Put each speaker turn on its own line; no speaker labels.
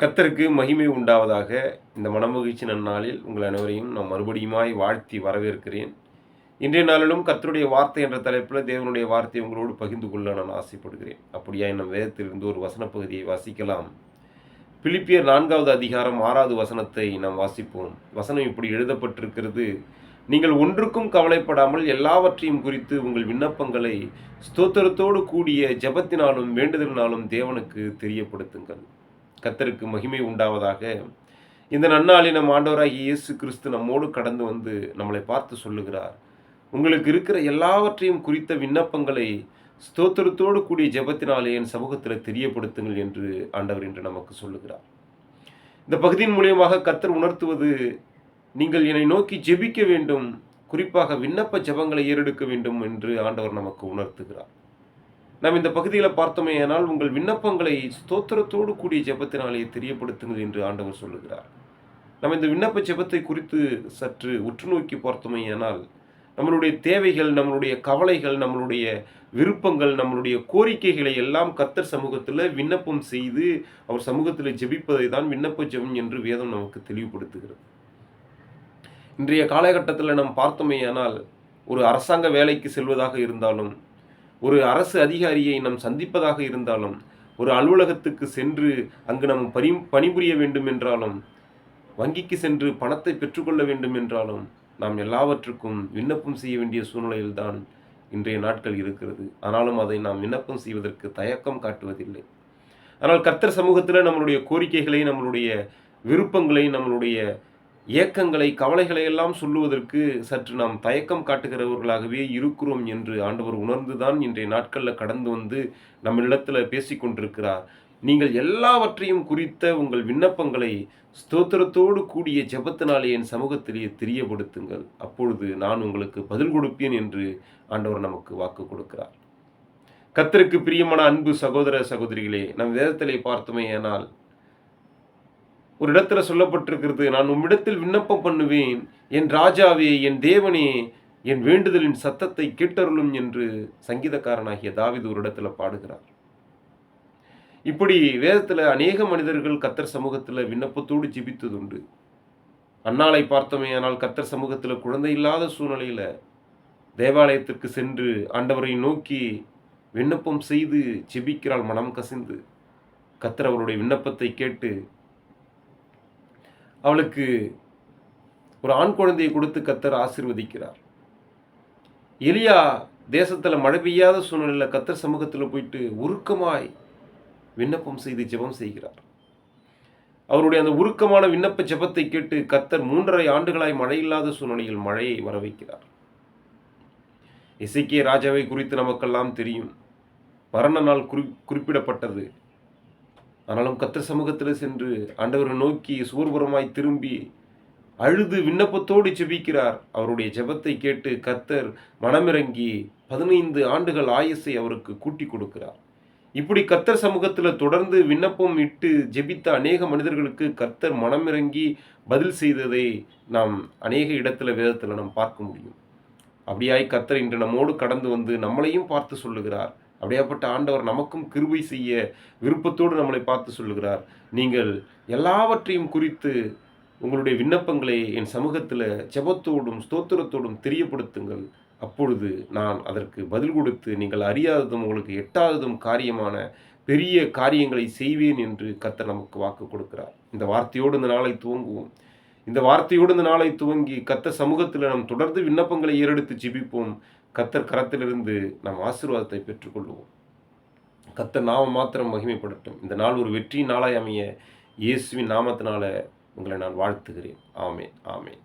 கத்தருக்கு மகிமை உண்டாவதாக இந்த மனமகிழ்ச்சி நன்னாளில் உங்கள் அனைவரையும் நான் மறுபடியுமாய் வாழ்த்தி வரவேற்கிறேன். இன்றைய நாளிலும் கத்தருடைய வார்த்தை என்ற தலைப்பில் தேவனுடைய வார்த்தையை உங்களோடு பகிர்ந்து கொள்ள நான் ஆசைப்படுகிறேன். அப்படியா நம் வேதத்திலிருந்து ஒரு வசன பகுதியை வாசிக்கலாம். பிலிப்பியர் நான்காவது அதிகாரம் ஆறாவது வசனத்தை நாம் வாசிப்போம். வசனம் இப்படி எழுதப்பட்டிருக்கிறது. நீங்கள் ஒன்றுக்கும் கவலைப்படாமல் எல்லாவற்றையும் குறித்து உங்கள் விண்ணப்பங்களை ஸ்தோத்திரத்தோடு கூடிய ஜெபத்தினாலும் வேண்டுதலினாலும் தேவனுக்கு தெரியப்படுத்துங்கள். கத்தருக்கு மகிமை உண்டாவதாக. இந்த நன்னாளில் நம் ஆண்டவராகி இயேசு கிறிஸ்து நம்மோடு கடந்து வந்து நம்மளை பார்த்து சொல்லுகிறார். உங்களுக்கு இருக்கிற எல்லாவற்றையும் குறித்த விண்ணப்பங்களை ஸ்தோத்திரத்தோடு கூடிய ஜெபத்தினாலே என் சமூகத்தில் தெரியப்படுத்துங்கள் என்று ஆண்டவர் என்று நமக்கு சொல்லுகிறார். இந்த பகுதியின் மூலியமாக கத்தர் உணர்த்துவது நீங்கள் என்னை நோக்கி ஜெபிக்க வேண்டும் குறிப்பாக விண்ணப்ப ஜெபங்களை ஏறெடுக்க வேண்டும் என்று ஆண்டவர் நமக்கு உணர்த்துகிறார். நாம் இந்த பகுதியில் பார்த்தோமேயானால் உங்கள் விண்ணப்பங்களை ஸ்தோத்திரத்தோடு கூடிய ஜெபத்தினாலே தெரியப்படுத்துங்கள் என்று ஆண்டவர் சொல்லுகிறார். நம்ம இந்த விண்ணப்ப ஜெபத்தை குறித்து சற்று உற்று நோக்கி பார்த்தோமேயானால் நம்மளுடைய தேவைகள் நம்மளுடைய கவலைகள் நம்மளுடைய விருப்பங்கள் நம்மளுடைய கோரிக்கைகளை எல்லாம் கத்தர் சமூகத்தில் விண்ணப்பம் செய்து அவர் சமூகத்தில் ஜெபிப்பதை தான் விண்ணப்ப ஜெபம் என்று வேதம் நமக்கு தெளிவுபடுத்துகிறது. இன்றைய காலகட்டத்தில் நாம் பார்த்தோமேயானால் ஒரு அரசாங்க வேலைக்கு செல்வதாக இருந்தாலும் ஒரு அரசு அதிகாரியை நாம் சந்திப்பதாக இருந்தாலும் ஒரு அலுவலகத்துக்கு சென்று அங்கு நாம் பணி பணிபுரிய வேண்டும் என்றாலும் வங்கிக்கு சென்று பணத்தை பெற்றுக்கொள்ள வேண்டும் என்றாலும் நாம் எல்லாவற்றுக்கும் விண்ணப்பம் செய்ய வேண்டிய சூழ்நிலையில்தான் இன்றைய நாட்கள் இருக்கிறது. ஆனாலும் அதை நாம் விண்ணப்பம் செய்வதற்கு தயக்கம் காட்டுவதில்லை. ஆனால் கர்த்தர் சமூகத்தில் நம்மளுடைய கோரிக்கைகளை நம்மளுடைய விருப்பங்களை நம்மளுடைய ஏக்கங்களை கவலைகளை எல்லாம் சொல்லுவதற்கு சற்று நாம் தயக்கம் காட்டுகிறவர்களாகவே இருக்கிறோம் என்று ஆண்டவர் உணர்ந்துதான் இன்றைய நாட்களில் கடந்து வந்து நம்மளிடத்தில் பேசிக்கொண்டிருக்கிறார் நீங்கள் எல்லாவற்றையும் குறித்த உங்கள் விண்ணப்பங்களை ஸ்தோத்திரத்தோடு கூடிய ஜெபத்தினாலே என் சமூகத்திலேயே தெரியப்படுத்துங்கள். அப்பொழுது நான் உங்களுக்கு பதில் கொடுப்பேன் என்று ஆண்டவர் நமக்கு வாக்கு கொடுக்கிறார். கத்தருக்கு பிரியமான அன்பு சகோதர சகோதரிகளே நம் வேதத்திலே பார்த்தோமே ஆனால் ஒரு இடத்துல சொல்லப்பட்டிருக்கிறது நான் உம்மிடத்தில் விண்ணப்பம் பண்ணுவேன். என் ராஜாவே என் தேவனே என் வேண்டுதலின் சத்தத்தை கேட்டருளும் என்று சங்கீதக்காரனாகிய தாவிது ஒரு இடத்துல பாடுகிறார். இப்படி வேதத்தில் அநேக மனிதர்கள் கத்தர் சமூகத்தில் விண்ணப்பத்தோடு ஜிபித்ததுண்டு. அன்னாலை பார்த்தோமே ஆனால் கத்தர் சமூகத்தில் குழந்தை இல்லாத சூழ்நிலையில் தேவாலயத்திற்கு சென்று ஆண்டவரை நோக்கி விண்ணப்பம் செய்து ஜெபிக்கிறாள் மனம் கசிந்து. கத்தர் அவருடைய விண்ணப்பத்தை கேட்டு அவளுக்கு ஒரு ஆண் குழந்தையை கொடுத்து கத்தர் ஆசிர்வதிக்கிறார். எலியா தேசத்தில் மழை பெய்யாத சூழ்நிலையில் கத்தர் சமூகத்தில் போயிட்டு உருக்கமாய் விண்ணப்பம் செய்து ஜெபம் செய்கிறார். அவருடைய அந்த உருக்கமான விண்ணப்ப ஜெபத்தை கேட்டு கத்தர் மூன்றரை ஆண்டுகளாய் மழை இல்லாத சூழ்நிலையில் மழையை வர வைக்கிறார் இசைக்கிய ராஜாவை குறித்து நமக்கெல்லாம் தெரியும். மரண நாள் குறி குறிப்பிடப்பட்டது. ஆனாலும் கத்தர் சமூகத்தில் சென்று ஆண்டவரை நோக்கி சூர்புறமாய் திரும்பி அழுது விண்ணப்பத்தோடு ஜெபிக்கிறார். அவருடைய ஜெபத்தை கேட்டு கத்தர் மனமிறங்கி பதினைந்து ஆண்டுகள் ஆயுசை அவருக்கு கூட்டி கொடுக்கிறார். இப்படி கத்தர் சமூகத்தில் தொடர்ந்து விண்ணப்பம் இட்டு ஜெபித்த அநேக மனிதர்களுக்கு கர்த்தர் மனமிறங்கி பதில் செய்ததை நாம் அநேக இடத்துல வேதத்தில் நாம் பார்க்க முடியும். அப்படியாய் கத்தர் இன்று நம்மோடு கடந்து வந்து நம்மளையும் பார்த்து சொல்லுகிறார். அப்படியாப்பட்ட ஆண்டவர் நமக்கும் கிருபை செய்ய விருப்பத்தோடு நம்மளை பார்த்து சொல்லுகிறார். நீங்கள் எல்லாவற்றையும் குறித்து உங்களுடைய விண்ணப்பங்களை என் சமூகத்தில் செபத்தோடும் ஸ்தோத்திரத்தோடும் தெரியப்படுத்துங்கள். அப்பொழுது நான் அதற்கு பதில் கொடுத்து நீங்கள் அறியாததும் உங்களுக்கு எட்டாததும் காரியமான பெரிய காரியங்களை செய்வேன் என்று கர்த்தர் நமக்கு வாக்கு கொடுக்கிறார். இந்த வார்த்தையோடு இந்த நாளை துவங்குவோம். இந்த வார்த்தையோடு இந்த நாளை துவங்கி கத்த சமூகத்தில் நாம் தொடர்ந்து விண்ணப்பங்களை ஏறெடுத்து ஜிபிப்போம். கத்தர் கரத்திலிருந்து நாம் ஆசீர்வாதத்தை பெற்றுக்கொள்வோம். கத்த நாம மாத்திரம் மகிமைப்படட்டும். இந்த நாள் ஒரு வெற்றி நாளாய் அமைய இயேசுவின் நாமத்தினால உங்களை நான் வாழ்த்துகிறேன். ஆமேன். ஆமேன்.